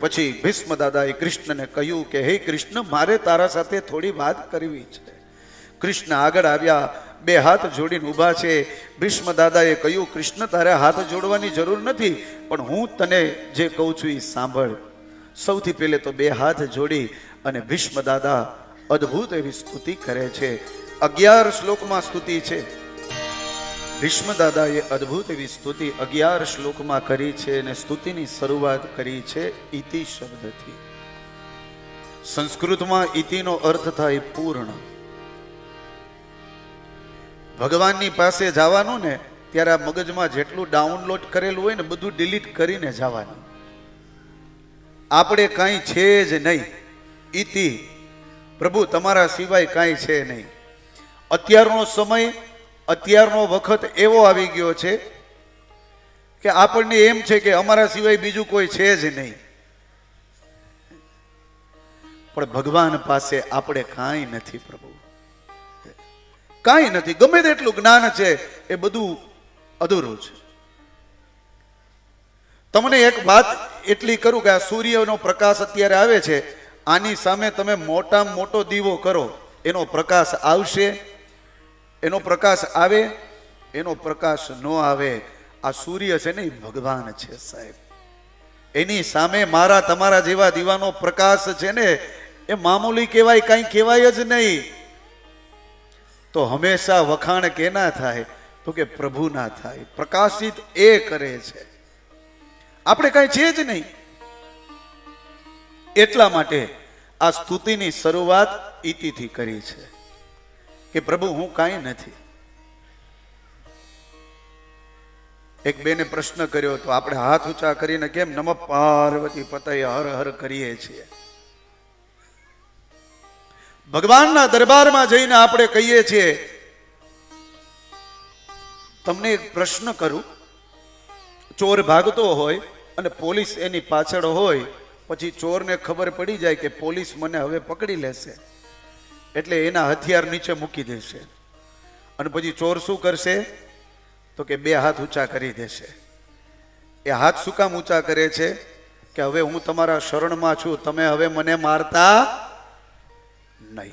પછી ભીષ્મ દાદાએ કૃષ્ણને કહ્યું કે, હે કૃષ્ણ, મારે તારા સાથે થોડી વાત કરવી છે. કૃષ્ણ આગળ આવ્યા, બે હાથ જોડીને ઊભા છે. ભીષ્મ દાદાએ કહ્યું, કૃષ્ણ, તારે હાથ જોડવાની જરૂર નથી, પણ હું તને જે કહું છું એ સાંભળ. સૌથી પહેલે તો બે હાથ જોડી અને ભીષ્મ દાદા અદ્ભુત એવી સ્તુતિ કરે છે. અગિયાર શ્લોકમાં સ્તુતિ છે. ભીષ્મ દાદાએ અદ્ભુત એવી સ્તુતિ અગિયાર શ્લોકમાં કરી છે અને સ્તુતિની શરૂઆત કરી છે ઇતિ શબ્દથી. સંસ્કૃતમાં ઇતિનો અર્થ થાય પૂર્ણ. ભગવાનની પાસે જવાનું ને ત્યારે આ મગજમાં જેટલું ડાઉનલોડ કરેલું હોય ને બધું ડિલીટ કરીને જવાનું. આપણે કાંઈ છે જ નહીં. ઇતિ પ્રભુ, તમારા સિવાય કાંઈ છે નહીં. અત્યારનો સમય અત્યારનો વખત એવો આવી ગયો છે કે આપણને એમ છે કે અમારા સિવાય બીજું કોઈ છે જ નહીં. પણ ભગવાન પાસે આપણે કાંઈ નથી પ્રભુ. કાંઈ નથી. ગમે તેટલું જ્ઞાન છે એ બધું અધૂરું છે. તમને એક વાત એટલી કરું કે આ સૂર્યનો પ્રકાશ અત્યારે આવે છે. આની સામે તમે મોટામાં મોટો દીવો કરો. એનો પ્રકાશ આવશે. એનો પ્રકાશ આવે? એનો પ્રકાશ ન આવે. આ સૂર્ય છે ને ભગવાન છે સાહેબ. એની સામે મારા તમારા જેવા દીવાનો પ્રકાશ છે ને, એ મામૂલી કહેવાય, કાંઈ કહેવાય જ નહીં. તો હંમેશા વખાણ કેના થાય? તો કે પ્રભુના થાય. પ્રકાશિત એ કરે છે. આપણે કાંઈ છે જ નહીં. એટલા માટે આ સ્તુતિની શરૂઆત ઈતિથી કરી છે. કે પ્રભુ, હું કાંઈ નથી. એક બેને પ્રશ્ન કર્યો તો આપણે હાથ ઊંચા કરીને કેમ નમ પાર્વતી પતય હર હર કરીએ છીએ. ભગવાનના દરબારમાં જઈને આપણે કહીએ છીએ, તમને એક પ્રશ્ન કરું. ચોર ભાગતો હોય અને પોલીસ એની પાછળ હોય, પછી ચોરને ખબર પડી જાય કે પોલીસ મને હવે પકડી લેશે. એટલે એના હથિયાર નીચે મૂકી દેશે. અને પછી ચોર શું કરશે? તો કે બે હાથ ઊંચા કરી દેશે. એ હાથ શું કામ ઊંચા કરે છે? કે હવે હું તમારા શરણમાં છું, તમે હવે મને મારતા નહીં.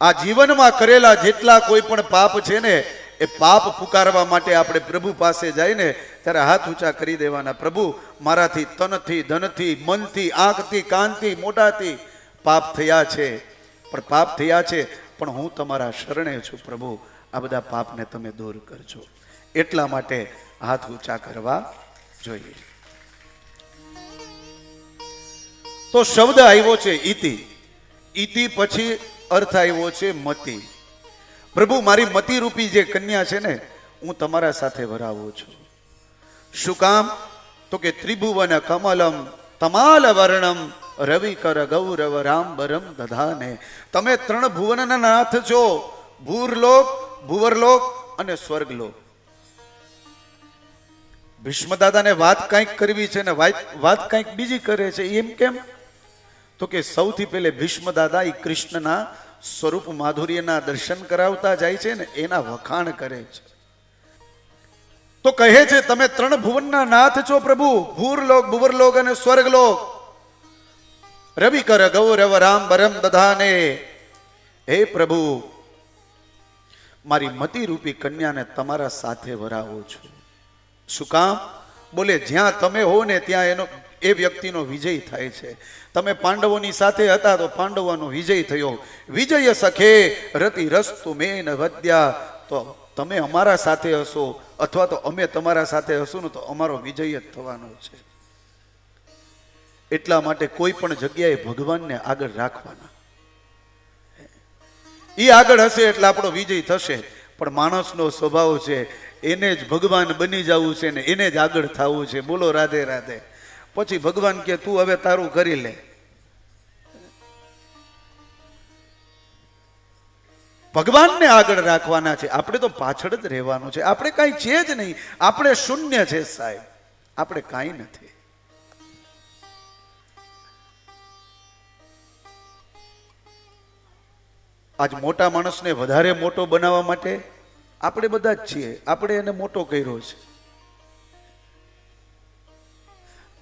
આ જીવનમાં કરેલા જેટલા કોઈ પણ પાપ છે ને, એ પાપ પુકારવા માટે આપણે પ્રભુ પાસે જઈને ત્યારે હાથ ઊંચા કરી દેવાના. પ્રભુ, મારાથી તનથી ધનથી મનથી આંખથી કાનથી મોઢાથી પાપ થયા છે. પણ પાપ થયા છે, પણ હું તમારા શરણે છું પ્રભુ. આ બધા પાપને તમે દૂર કરજો. એટલા માટે હાથ ઊંચા કરવા જોઈએ. તો શબ્દ આવ્યો છે ઈતિ. ઈતિ પછી અર્થ આવ્યો છે મતિ. પ્રભુ, મારી મતિ રૂપી જે કન્યા છે ને, હું તમારા સાથે વરાવું છું. શું કામ? તો કે ત્રિભુવન કમલમ, તમાલ વર્ણમ રવિ કર ગૌરવ રામ બરમ દધાને. તમે ત્રણ ભુવનના નાથ છો. ભૂરલોક, ભુવરલોક અને સ્વર્ગલોક. ભીષ્મદાદાને વાત કંઈક કરવી છે ને વાત કંઈક બીજી કરે છે, એમ કેમ? તો કે સૌથી પહેલે ભીષ્મદાદા એ કૃષ્ણના સ્વરૂપ માધુર્યના દર્શન કરાવતા જાય છે ને એના વખાણ કરે છે. તો કહે છે, તમે ત્રણ ભુવનના નાથ છો પ્રભુ. ભૂરલોક, ભુવરલોક અને સ્વર્ગલોક. રવિ કર ગૌરવ રામ બરમ દધાને હે પ્રભુ, મારી મતિ રૂપી કન્યાને તમારા સાથે વરાવો છું. શું કામ? બોલે, જ્યાં તમે હો ને ત્યાં એનો, એ વ્યક્તિનો વિજય થાય છે. તમે પાંડવોની સાથે હતા તો પાંડવોનો વિજય થયો. વિજય સખે, રતિ રસ્તુ મેન વધ્યા તો તમે અમારા સાથે હશો, અથવા તો અમે તમારા સાથે હશું ને તો અમારો વિજય જ થવાનો છે. એટલા માટે કોઈ પણ જગ્યાએ ભગવાનને આગળ રાખવાના. એ આગળ હશે એટલે આપણો વિજય થશે. પણ માણસનો સ્વભાવ છે, એને જ ભગવાન બની જવું છે ને એને જ આગળ થવું છે. બોલો રાધે રાધે. પછી ભગવાન કે તું હવે તારું કરી લે. ભગવાનને આગળ રાખવાના છે. આપણે તો પાછળ જ રહેવાનું છે. આપણે કાંઈ છે જ નહીં. આપણે શૂન્ય છે સાહેબ. આપણે કાંઈ નથી. આજ મોટા માણસને વધારે મોટો બનાવવા માટે આપણે બધા જ છીએ. આપણે એને મોટો કર્યો છે.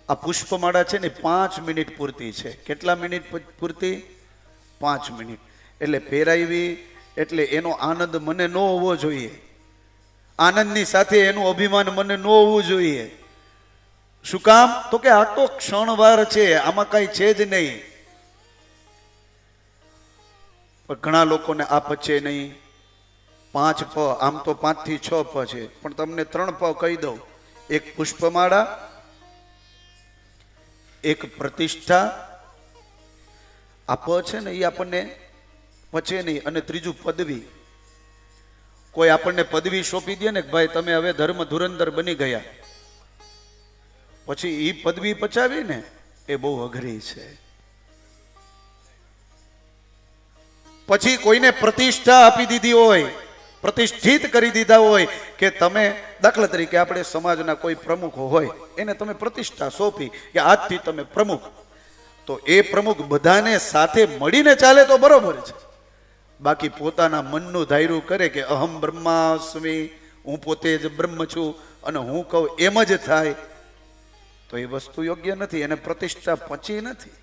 આ પુષ્પમાળા છે ને પાંચ મિનિટ પૂરતી છે. કેટલા મિનિટ પૂરતી? પાંચ મિનિટ. એટલે પહેરાવી, એટલે એનો આનંદ મને ન હોવો જોઈએ. આનંદની સાથે એનું અભિમાન મને ન હોવું જોઈએ. શું કામ? તો કે આ તો ક્ષણવાર છે. આમાં કઈ છે જ નહીં. પણ ઘણા લોકોને આ પચે નહીં. પાંચ પ, આમ તો પાંચથી છ પ છે. પણ તમને ત્રણ પ કહી દઉં. એક પુષ્પમાળા, એક પ્રતિષ્ઠા, આ પ છે ને એ આપણને પચે નહીં અને ત્રીજું પદવી. કોઈ આપણને પદવી સોંપી દે ને કે ભાઈ તમે હવે ધર્મ ધુરંધર બની ગયા. પછી એ પદવી પચાવી ને એ બહુ અઘરી છે. પછી કોઈને પ્રતિષ્ઠા આપી દીધી હોય, પ્રતિષ્ઠિત કરી દીધા હોય કે તમે દાખલા તરીકે આપણે સમાજના કોઈ પ્રમુખ હોય, એને તમે પ્રતિષ્ઠા સોંપી કે આજથી તમે પ્રમુખ. તો એ પ્રમુખ બધાને સાથે મળીને ચાલે તો બરોબર છે. બાકી પોતાના મનનું ધાયરું કરે કે અહમ બ્રહ્માસ્મી, હું પોતે જ બ્રહ્મ છું અને હું કહું એમ જ થાય. તો એ વસ્તુ યોગ્ય નથી, એને પ્રતિષ્ઠા પચી નથી.